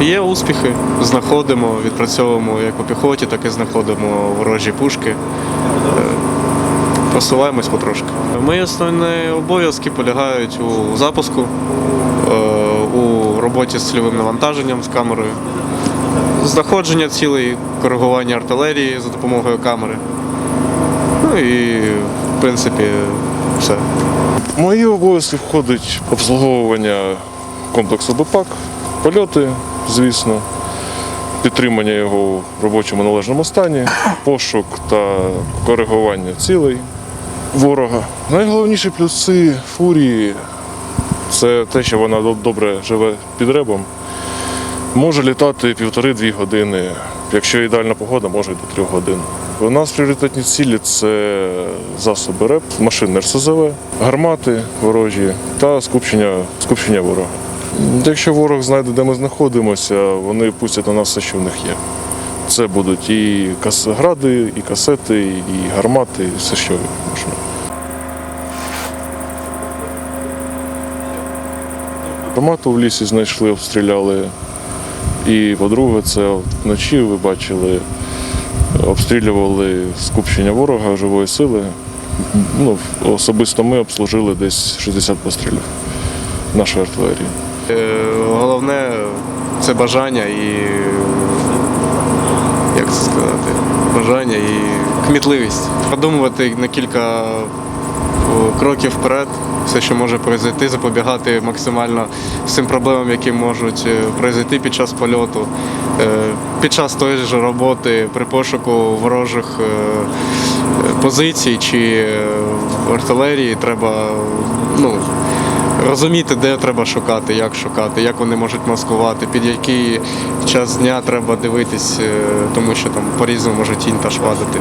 Є успіхи, знаходимо, відпрацьовуємо як у піхоті, так і знаходимо ворожі пушки. Е, Просуваємось потрошки. Мої основні обов'язки полягають у запуску, е, у роботі з цільовим навантаженням з камерою, знаходження цілей, коригування артилерії за допомогою камери. Ну і в принципі все. Мої обов'язки входить обслуговування комплексу БПАК, польоти, звісно, підтримання його в робочому належному стані, пошук та коригування цілей ворога. Найголовніші плюси фурії це те, що вона добре живе під ребом. Може літати півтори-дві години. Якщо ідеальна погода, може й до трьох годин. У нас пріоритетні цілі це засоби РЕП, машини РСЗВ, гармати ворожі та скупчення, скупчення ворога. Якщо ворог знайде, де ми знаходимося, вони пустять на нас все, що в них є. Це будуть і гради, і касети, і гармати, і все, що можна. Гармату в лісі знайшли, обстріляли. І по-друге, це вночі ви бачили, обстрілювали скупчення ворога живої сили. Ну, особисто ми обслужили десь 60 пострілів нашої артилерії. Е, Головне це бажання і як це сказати, бажання і кмітливість. Продумувати на кілька кроків вперед, все, що може произойти, запобігати максимально всім проблемам, які можуть е, произойти під час польоту, Е, під час тої ж роботи при пошуку ворожих позицій чи артилерії треба ну, розуміти, де треба шукати, як шукати, як вони можуть маскувати, під який час дня треба дивитись, е, тому що там по-різному може тінь та падати.